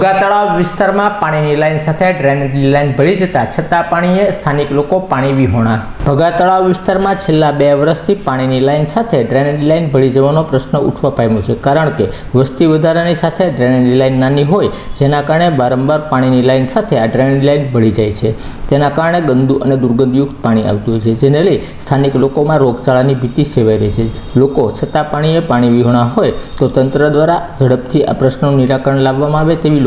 ભોગા તળાવ વિસ્તારમાં પાણીની લાઈન સાથે ડ્રેનેજની લાઈન ભળી જતા છતાં પાણીએ સ્થાનિક લોકો પાણી વિહોણા. ભગા તળાવ વિસ્તારમાં છેલ્લા બે વર્ષથી પાણીની લાઈન સાથે ડ્રેનેજ લાઈન ભળી જવાનો પ્રશ્ન ઉઠવા પામ્યો છે. કારણ કે વસ્તી વધારાની સાથે ડ્રેનેજ લાઈન નાની હોય, જેના કારણે વારંવાર પાણીની લાઈન સાથે આ ડ્રેનેજ લાઈન ભળી જાય છે. તેના કારણે ગંદુ અને દુર્ગંધયુક્ત પાણી આવતું હોય છે, જેને લઈ સ્થાનિક લોકોમાં રોગચાળાની ભીતિ સેવાઈ રહી છે. લોકો છતાં પાણીએ પાણી વિહોણા હોય, તો તંત્ર દ્વારા ઝડપથી આ પ્રશ્નનું નિરાકરણ લાવવામાં આવે તેવી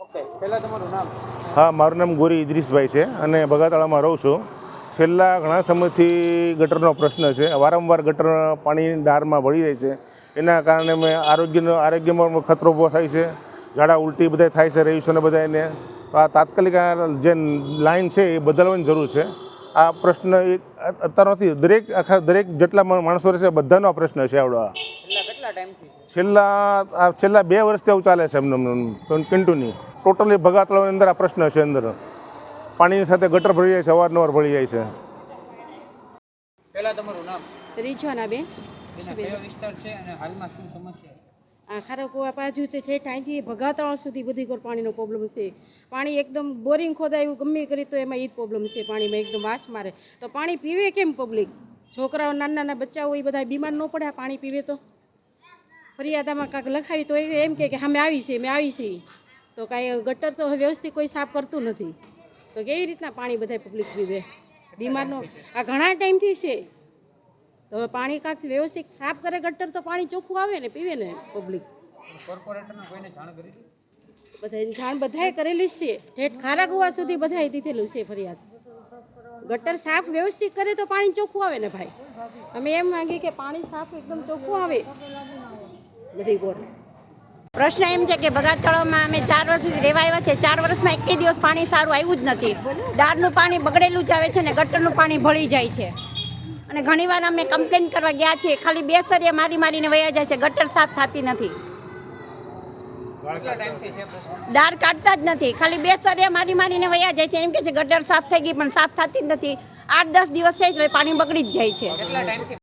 ઓકે પહેલાં તમારું નામ હા, મારું નામ ગોરી ઇદ્રીસભાઈ છે અને બગાતાળામાં રહું છું. છેલ્લા ઘણા સમયથી ગટરનો પ્રશ્ન છે. વારંવાર ગટર પાણી દારમાં ભળી જાય છે. એના કારણે મેં આરોગ્યનો આરોગ્યમાં ખતરો ઊભો થાય છે. ઝાડા ઉલટી બધા થાય છે રહીશોને બધાને તો આ તાત્કાલિક જે લાઈન છે એ બદલવાની જરૂર છે. આ પ્રશ્ન અત્યારથી અત્યાર દરેક આખા દરેક જેટલા માણસો રહેશે, બધાનો આ પ્રશ્ન છે આવડો છેલ્લા છેલ્લા બે વર્ષથી આવું ચાલે છે એમને કન્ટિન્યુ. ટોટલી ભગાતળાની અંદર આ પ્રશ્ન છે અંદર. પાણીની સાથે ગટર ભરી જાય છે અવારનવાર ભળી જાય છે. પહેલા તમારું નામ? રીઝવાના બેન તેના કયો વિસ્તાર છે અને હાલમાં શું સમસ્યા આ ખારકુવા બાજુ તે ઠેઠ અહીંથી ભગાતળ સુધી બધી કોર પાણીનો પ્રોબ્લેમ છે. પાણી એકદમ બોરિંગ ખોદાયું ગમે કરી તો એમાં એ જ પ્રોબ્લેમ છે. પાણીમાં એકદમ વાસ મારે. તો પાણી પીવે કેમ પબ્લિક છોકરાઓ નાના નાના બચ્ચાઓ એ બધા બીમાર ન પડે પાણી પીવે તો? ફરિયાદામાં કાંઈક લખાવી તો એમ કે અમે આવી છે મેં આવી છે તો કાંઈ ગટર તો વ્યવસ્થિત કોઈ સાફ કરતું નથી. તો કેવી રીતના પાણી બધા પબ્લિક પીવે બીમારનો આ ઘણા ટાઈમથી છે. તો હવે પાણી કાંક વ્યવસ્થિત સાફ કરે ગટર તો પાણી ચોખ્ખું આવે ને પીવે ને પબ્લિક કોઈને જાણ બધાએ કરેલી છે. ઠેઠ ખારા ગુવા સુધી બધાએ દીધેલું છે ફરિયાદ. ગટર સાફ વ્યવસ્થિત કરે તો પાણી ચોખ્ખું આવે ને ભાઈ. અમે એમ માંગીએ કે પાણી સાફ એકદમ ચોખ્ખું આવે. બધી ગોર પ્રશ્ન એમ છે કે ભગાત તળાવમાં અમે ચાર વર્ષથી રહેવા આવ્યા છે ચાર વર્ષમાં એકે દિવસ પાણી સારું આવ્યું જ નથી. ડારનું પાણી બગડેલું જ આવે છે ને ગટરનું પાણી ભળી જાય છે. અને ઘણીવાર અમે કમ્પ્લેન કરવા ગયા છીએ, ખાલી બે સરિયા મારી મારીને વયા જાય છે. ગટર સાફ થતી નથી. દાળ કાઢતા જ નથી. ખાલી બે સરિયા મારી મારીને વયા જાય છે. એમ કે છે ગટર સાફ થઈ ગઈ પણ સાફ થતી જ નથી. આઠ દસ દિવસ છે એટલે પાણી બગડી જ જાય છે.